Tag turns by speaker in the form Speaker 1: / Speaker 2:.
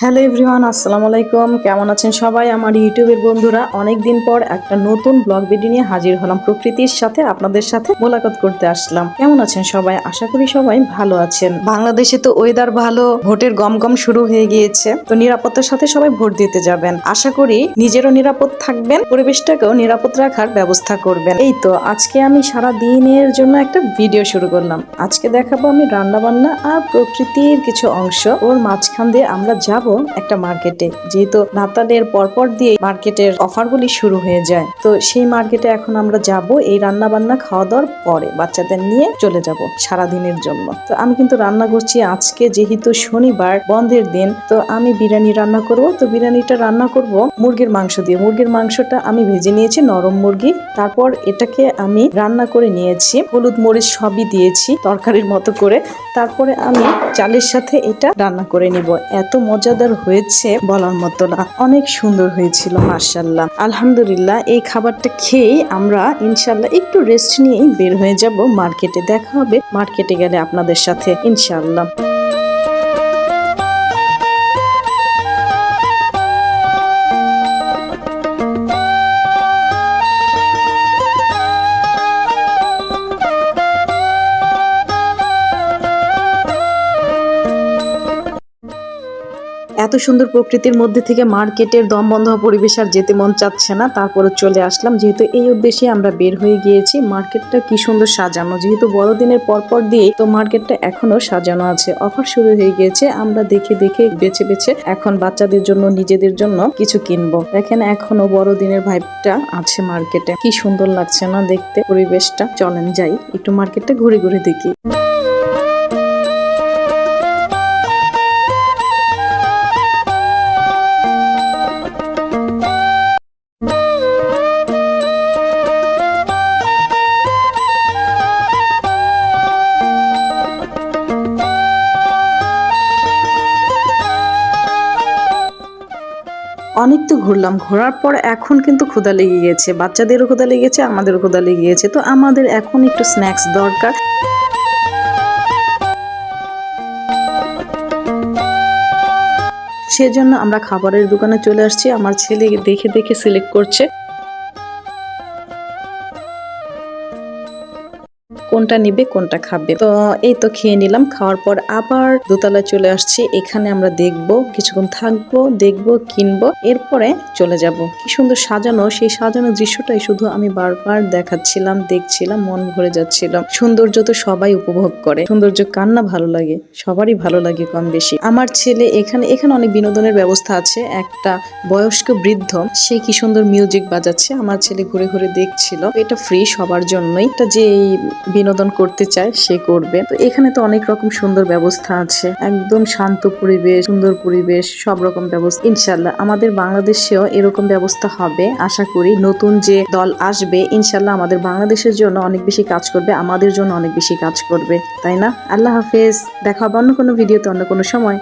Speaker 1: Hello everyone, আসসালামু আলাইকুম। কেমন আছেন সবাই? আমার ইউটিউবের বন্ধুরা অনেক দিন পর একটা নতুন ব্লগ ভিডিও নিয়ে হাজির হলাম প্রকৃতির সাথে, আপনাদের সাথে মোলাকাত করতে আসলাম। কেমন আছেন সবাই? আশা করি সবাই ভালো আছেন। বাংলাদেশে তো ওয়েদার ভালো, ভোটের গম গম শুরু হয়ে গিয়েছে, তো নিরাপত্তার সাথে সবাই ভোট দিতে যাবেন। আশা করি নিজেরও নিরাপদ থাকবেন, পরিবেশটাকেও নিরাপদ রাখার ব্যবস্থা করবেন। এই তো, আজকে আমি সারা দিনের জন্য একটা ভিডিও শুরু করলাম। আজকে দেখাবো আমি রান্না বান্না আর প্রকৃতির কিছু অংশ। ওর মাঝখান দিয়ে আমরা যাব একটা মার্কেটে। যেহেতু নাতালের পরপর দিয়ে মার্কেটের অফারগুলি শুরু হয়ে যায়। তো সেই মার্কেটে এখন আমরা যাব এই রান্না বান্না খাওয়া দাওয়ার পরে। বাচ্চাদের নিয়ে চলে যাব সারা দিনের জন্য। তো আমি কিন্তু রান্না করছি আজকে, যেহেতু শনিবার, বন্ধের দিন। তো আমি বিরিয়ানি রান্না করব। তো বিরিয়ানিটা রান্না করব মুরগির মাংস দিয়ে। মুরগির মাংসটা আমি ভেজে নিয়েছি, নরম মুরগি। তারপর এটাকে আমি রান্না করে নিয়েছি। হলুদ মরিচ সবই দিয়েছি তরকারির মতো করে। তারপরে আমি চালের সাথে এটা রান্না করে নিব। এত মজাদার হয়েছে বলার মতো না। অনেক সুন্দর হয়েছিল মার্শাল্লাহ আলহামদুলিল্লাহ, এই খাবারটা খেয়ে আমরা ইনশাল্লাহ একটু রেস্ট নিয়েই বের হয়ে যাব মার্কেটে। দেখা হবে, মার্কেটে গেলে আপনাদের সাথে ইনশাল্লাহ সুন্দর প্রকৃতির মধ্যে থেকে মার্কেটের দম বন্ধ হওয়া পরিবেশ আর যেতে মন চাচ্ছে না তারপরে চলে আসলাম। যেহেতু এই উদ্দেশ্যে আমরা বের হয়ে গিয়েছি, মার্কেটটা কি সুন্দর সাজানো। যেহেতু বড়দিনের পরপর দিয়ে তো মার্কেটটা এখনও সাজানো আছে। অফার শুরু হয়ে গিয়েছে, আমরা দেখে দেখে বেছে বেছে এখন বাচ্চাদের জন্য, নিজেদের জন্য কিছু কিনবো। দেখেন এখনও বড়দিনের ভাইবটা আছে মার্কেটে। কি সুন্দর লাগছে না দেখতে, পরিবেশটা। চলেন যাই, একটু মার্কেটটা ঘুরে ঘুরে দেখি। অনেক তো ঘুরলাম। ঘোরার পর এখন কিন্তু ক্ষুদা লেগে গেছে। বাচ্চাদেরও ক্ষুদা লেগেছে আমাদেরও ক্ষুদা লেগে গেছে। তো আমাদের এখন একটু স্ন্যাক্স দরকার। সেজন্য আমরা খাবারের দোকানে চলে আসছি। আমার ছেলে দেখে দেখে সিলেক্ট করছে। কোনটা নিবে, কোনটা খাবে। তো এই তো খেয়ে নিলাম, খাওয়ার পর আবার দোতলায় চলে আসছি। এখানে আমরা দেখব, কিছুক্ষণ থাকব, দেখব, কিনবো, এরপরে চলে যাব। কি সুন্দর সাজানো, সেই সাজানো দৃশ্যটাই শুধু আমি বারবার দেখাচ্ছিলাম, দেখছিলাম, মন ভরে যাচ্ছিল। সৌন্দর্য তো সবাই উপভোগ করে। সৌন্দর্য কান্না ভালো লাগে, সবারই ভালো লাগে কম বেশি আমার ছেলে এখানে এখানে অনেক বিনোদনের ব্যবস্থা আছে। একটা বয়স্ক বৃদ্ধ, সে কি সুন্দর মিউজিক বাজাচ্ছে। আমার ছেলে ঘুরে ঘুরে দেখছিল। এটা ফ্রি সবার জন্যই। এটা যে বিনোদন করতে চায়, সে করবে। তো এখানে তো অনেক রকম সুন্দর ব্যবস্থা আছে। একদম শান্ত পরিবেশ, সুন্দর পরিবেশ, সব রকম ব্যবস্থা। ইনশাল্লাহ আমাদের বাংলাদেশেও এরকম ব্যবস্থা হবে। আশা করি নতুন যে দল আসবে ইনশাল্লাহ আমাদের বাংলাদেশের জন্য অনেক বেশি কাজ করবে, আমাদের জন্য অনেক বেশি কাজ করবে। তাই না? আল্লাহ হাফেজ। দেখা হবে অন্য কোনো ভিডিওতে অন্য কোনো সময়।